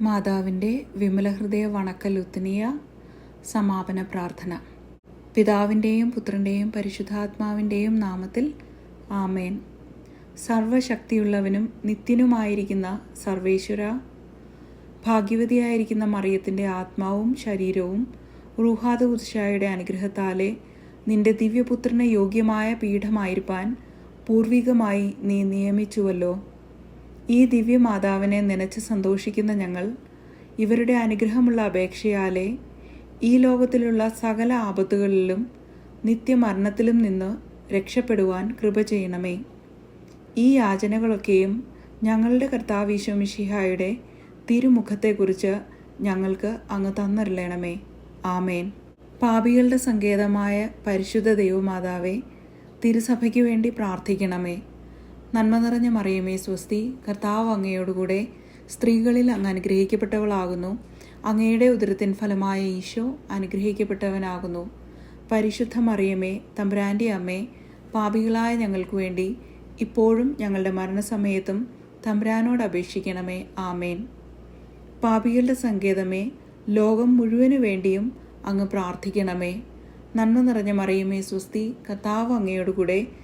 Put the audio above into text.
മാതാവിന്റെ വിമലഹൃദയ വണക്കലുത്തിനിയ സമാപന പ്രാർത്ഥന. പിതാവിന്റെയും പുത്രന്റെയും പരിശുദ്ധാത്മാവിന്റെയും നാമത്തിൽ ആമേൻ. സർവശക്തിയുള്ളവനും നിത്യനുമായിരിക്കുന്ന സർവേശ്വര ഭാഗ്യവതിയായിരിക്കുന്ന മറിയത്തിന്റെ ആത്മാവും ശരീരവും റൂഹാദ ഉത്സായുടെ അനുഗ്രഹത്താലെ നിന്റെ ദിവ്യപുത്രന് യോഗ്യമായ പീഠമായിരിക്കാൻ പൂർവികമായി നീ നിയമിച്ചുവല്ലോ. ഈ ദിവ്യമാതാവിനെ നനച്ച് സന്തോഷിക്കുന്ന ഞങ്ങൾ ഇവരുടെ അനുഗ്രഹമുള്ള അപേക്ഷയാലെ ഈ ലോകത്തിലുള്ള സകല ആപത്തുകളിലും നിത്യമരണത്തിലും നിന്ന് രക്ഷപ്പെടുവാൻ കൃപ ചെയ്യണമേ. ഈ യാചനകളൊക്കെയും ഞങ്ങളുടെ കർത്താവ് ഈശോമിഷിഹായുടെ തിരുമുഖത്തെക്കുറിച്ച് ഞങ്ങൾക്ക് അങ്ങ് തന്നറിയണമേ ആമേൻ. പാപികളുടെ സങ്കേതമായ പരിശുദ്ധ ദൈവമാതാവെ തിരുസഭയ്ക്ക് വേണ്ടി പ്രാർത്ഥിക്കണമേ. നന്മ നിറഞ്ഞ മറിയമേ സ്വസ്തി കർത്താവ് അങ്ങയോടുകൂടെ സ്ത്രീകളിൽ അങ്ങ് അനുഗ്രഹിക്കപ്പെട്ടവളാകുന്നു. അങ്ങയുടെ ഉദരത്തിൻ ഫലമായ ഈശോ അനുഗ്രഹിക്കപ്പെട്ടവനാകുന്നു. പരിശുദ്ധ മറിയമേ തമ്പുരാന്റെ അമ്മേ പാപികളായ ഞങ്ങൾക്ക് വേണ്ടി ഇപ്പോഴും ഞങ്ങളുടെ മരണസമയത്തും തമ്പുരാനോട് അപേക്ഷിക്കണമേ. ആമേൻ. പാപികളുടെ സങ്കേതമേ ലോകം മുഴുവനു വേണ്ടിയും അങ്ങ് പ്രാർത്ഥിക്കണമേ. നന്മ നിറഞ്ഞ മറിയമേ സ്വസ്തി കർത്താവ് അങ്ങയോടുകൂടെ